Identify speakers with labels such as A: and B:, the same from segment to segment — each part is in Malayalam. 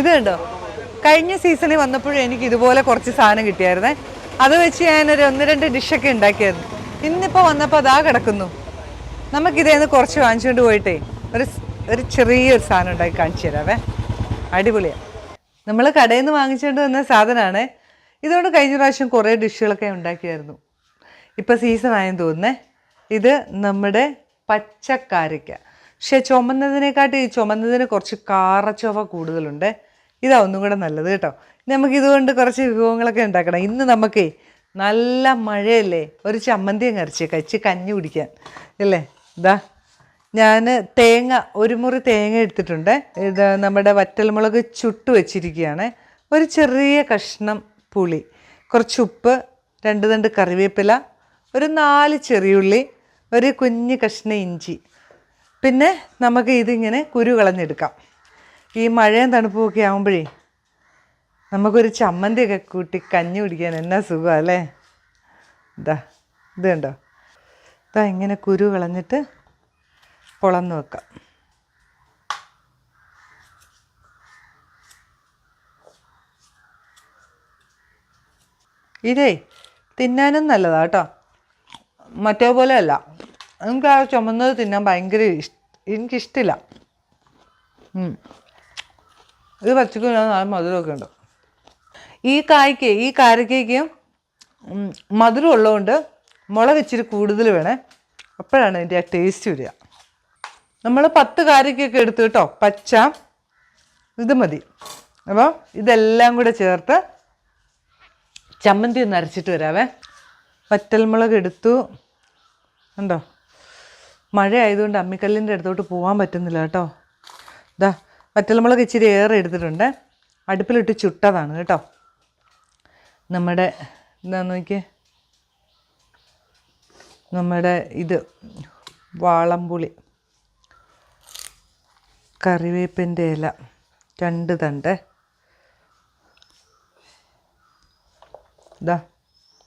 A: ഇത് കണ്ടോ? കഴിഞ്ഞ സീസണിൽ വന്നപ്പോഴും എനിക്ക് ഇതുപോലെ കുറച്ച് സാധനം കിട്ടിയായിരുന്നേ. അത് വെച്ച് ഞാനൊരു ഒന്ന് രണ്ട് ഡിഷൊക്കെ ഉണ്ടാക്കിയായിരുന്നു. ഇന്നിപ്പോൾ വന്നപ്പോൾ അതാ കിടക്കുന്നു. നമുക്കിതേന്ന് കുറച്ച് വാങ്ങിച്ചുകൊണ്ട് പോയിട്ടേ ഒരു ഒരു ചെറിയൊരു സാധനം ഉണ്ടാക്കി കാണിച്ചു തരാവേ. അടിപൊളിയാണ് നമ്മൾ കടയിൽ നിന്ന് വാങ്ങിച്ചുകൊണ്ട് വന്ന സാധനമാണ് ഇതുകൊണ്ട് കഴിഞ്ഞ പ്രാവശ്യം കുറേ ഡിഷുകളൊക്കെ ഉണ്ടാക്കിയായിരുന്നു. ഇപ്പം സീസൺ ആയെന്ന് തോന്നുന്നേ. ഇത് നമ്മുടെ പച്ചക്കാരയ്ക്ക പക്ഷേ ചുമന്നതിനെക്കാട്ടി ചുമന്നതിന് കുറച്ച് കാറച്ചൊവ കൂടുതലുണ്ട്. ഇതാ ഒന്നും കൂടെ നല്ലത് കേട്ടോ. നമുക്ക് ഇതുകൊണ്ട് കുറച്ച് വിഭവങ്ങളൊക്കെ ഉണ്ടാക്കണം. ഇന്ന് നമുക്കേ നല്ല മഴയല്ലേ? ഒരു ചമ്മന്തിയും കരച്ച് കച്ച് കഞ്ഞി കുടിക്കാൻ. അല്ലേ? ഇതാ ഞാൻ തേങ്ങ ഒരു മുറി തേങ്ങ എടുത്തിട്ടുണ്ട്. ഇത് നമ്മുടെ വറ്റൽമുളക് ചുട്ട് വെച്ചിരിക്കുകയാണ്. ഒരു ചെറിയ കഷ്ണം പുളി കുറച്ച് ഉപ്പ് രണ്ട് തണ്ട് കറിവേപ്പില ഒരു നാല് ചെറിയുള്ളി ഒരു കുഞ്ഞ് കഷ്ണം ഇഞ്ചി. പിന്നെ നമുക്ക് ഇതിങ്ങനെ കുരു കളഞ്ഞെടുക്കാം. ഈ മഴയും തണുപ്പും ഒക്കെ ആകുമ്പോഴേ നമുക്കൊരു ചമ്മന്തിയൊക്കെ കൂട്ടി കഞ്ഞി കുടിക്കാൻ എന്നാ സുഖം അല്ലേ? ഇതാ ഇത് കണ്ടോ? ഇതാ ഇങ്ങനെ കുരു കളഞ്ഞിട്ട് പൊളന്ന് വെക്കാം. ഇതേ തിന്നാനും നല്ലതാ കേട്ടോ. മറ്റേ പോലെ അല്ല. എനിക്ക് ആ ചുമന്നത് തിന്നാൻ ഭയങ്കര ഇഷ്ട എനിക്കിഷ്ടമില്ല. ഇത് പച്ചക്ക് നല്ല മധുരമൊക്കെ ഉണ്ട്? ഈ കായ്ക്ക് ഈ കാരക്കയ്ക്ക് മധുരം ഉള്ളതുകൊണ്ട് മുളക് ഇച്ചിരി കൂടുതൽ വേണേ. അപ്പോഴാണ് അതിന്റെ ആ ടേസ്റ്റ് വരിക. നമ്മൾ പത്ത് കാരക്കൊക്കെ എടുത്ത് കേട്ടോ പച്ച ഇത് മതി. അപ്പോൾ ഇതെല്ലാം കൂടെ ചേർത്ത് ചമ്മന്തി ഒന്ന് അരച്ചിട്ട് വരാവേ. വറ്റൽമുളക് എടുത്തു. ഉണ്ടോ മഴ ആയതുകൊണ്ട് അമ്മിക്കല്ലിന്റെ അടുത്തോട്ട് പോകാൻ പറ്റുന്നില്ല കേട്ടോ. ഇതാ വറ്റൽമുളക് ഇച്ചിരി ഏറെ എടുത്തിട്ടുണ്ട്. അടുപ്പിലിട്ട് ചുട്ടതാണ് കേട്ടോ. നമ്മുടെ എന്താ നോക്കിയേ. നമ്മുടെ ഇത് വാളംപുളി കറിവേപ്പിന്റെ ഇല രണ്ട് തണ്ട്. ഇതാ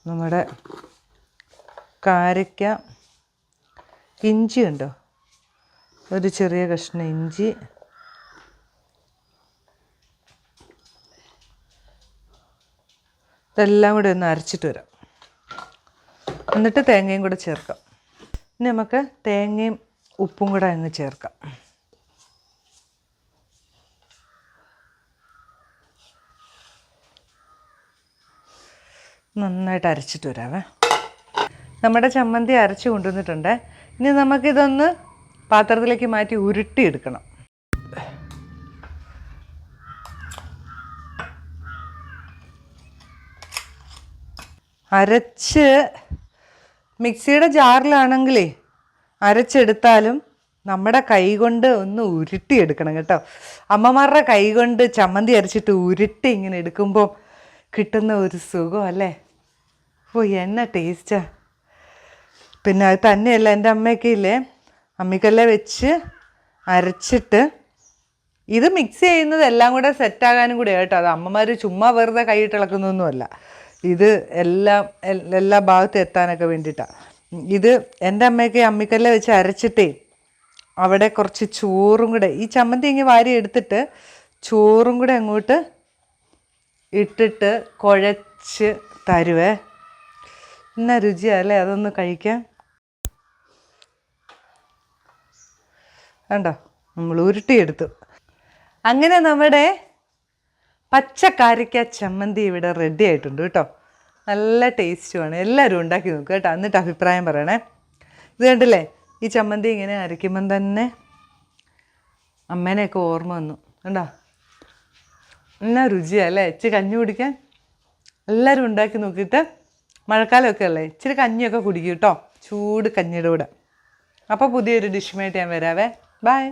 A: നമ്മുടെ കാരയ്ക്ക ഇഞ്ചി ഉണ്ടോ? ഒരു ചെറിയ കഷ്ണം ഇഞ്ചി. ഇതെല്ലാം കൂടി ഒന്ന് അരച്ചിട്ട് വരാം. എന്നിട്ട് തേങ്ങയും കൂടെ ചേർക്കാം. ഇനി നമുക്ക് തേങ്ങയും ഉപ്പും കൂടെ അങ്ങ് ചേർക്കാം. നന്നായിട്ട് അരച്ചിട്ട് വരാവേ. നമ്മുടെ ചമ്മന്തി അരച്ച് കൊണ്ടുവന്നിട്ടുണ്ട്. ഇനി നമുക്കിതൊന്ന് പാത്രത്തിലേക്ക് മാറ്റി ഉരുട്ടിയെടുക്കണം. അരച്ച് മിക്സിയുടെ ജാറിലാണെങ്കിലേ അരച്ചെടുത്താലും നമ്മുടെ കൈ കൊണ്ട് ഒന്ന് ഉരുട്ടിയെടുക്കണം കേട്ടോ. അമ്മമാരുടെ കൈ കൊണ്ട് ചമ്മന്തി അരച്ചിട്ട് ഉരുട്ടി ഇങ്ങനെ എടുക്കുമ്പോൾ കിട്ടുന്ന ഒരു സുഖം അല്ലേ? ഓ എന്ന ടേസ്റ്റാ. പിന്നെ അത് തന്നെയല്ല എന്റെ അമ്മയൊക്കെ ഇല്ലേ? അമ്മിക്കല്ല വെച്ച് അരച്ചിട്ട് ഇത് മിക്സ് ചെയ്യുന്നത് എല്ലാം കൂടെ സെറ്റാകാനും കൂടെ കേട്ടോ. അത് അമ്മമാർ ചുമ്മാ വെറുതെ കൈയിട്ട് ഇളക്കുന്നൊന്നുമല്ല ഇത് എല്ലാം എല്ലാ ഭാഗത്തും എത്താനൊക്കെ വേണ്ടിയിട്ടാണ് ഇത് എന്റെ അമ്മയൊക്കെ അമ്മിക്കല്ല വെച്ച് അരച്ചിട്ടേ അവിടെ കുറച്ച് ചോറും കൂടെ ഈ ചമ്മന്തി ഇങ്ങനെ വാരി എടുത്തിട്ട് ചോറും കൂടെ അങ്ങോട്ട് ഇട്ടിട്ട് കുഴച്ച് തരുവേ. എന്നാ രുചിയല്ലേ അതൊന്ന് കഴിക്കാം കണ്ടോ? നമ്മൾ ഉരുട്ടിയെടുത്തു. അങ്ങനെ നമ്മുടെ പച്ചക്കാരിക്ക ചമ്മന്തി ഇവിടെ റെഡി ആയിട്ടുണ്ട് കേട്ടോ. നല്ല ടേസ്റ്റുമാണ് എല്ലാവരും ഉണ്ടാക്കി നോക്കുക കേട്ടോ. എന്നിട്ട് അഭിപ്രായം പറയണേ. ഇത് കണ്ടില്ലേ? ഈ ചമ്മന്തി ഇങ്ങനെ അരയ്ക്കുമ്പം തന്നെ അമ്മേനെയൊക്കെ ഓർമ്മ വന്നു. കണ്ടോ? എന്നാ രുചിയാണ് അല്ലേ? ഇച്ചിരി കഞ്ഞി കുടിക്കാൻ? എല്ലാവരും ഉണ്ടാക്കി നോക്കിയിട്ട് മഴക്കാലമൊക്കെ അല്ലേ? ഇച്ചിരി കഞ്ഞിയൊക്കെ കുടിക്കും കേട്ടോ. ചൂട് കഞ്ഞിയുടെ കൂടെ. അപ്പോൾ പുതിയൊരു ഡിഷുമായിട്ട് ഞാൻ വരാവേ. ബൈ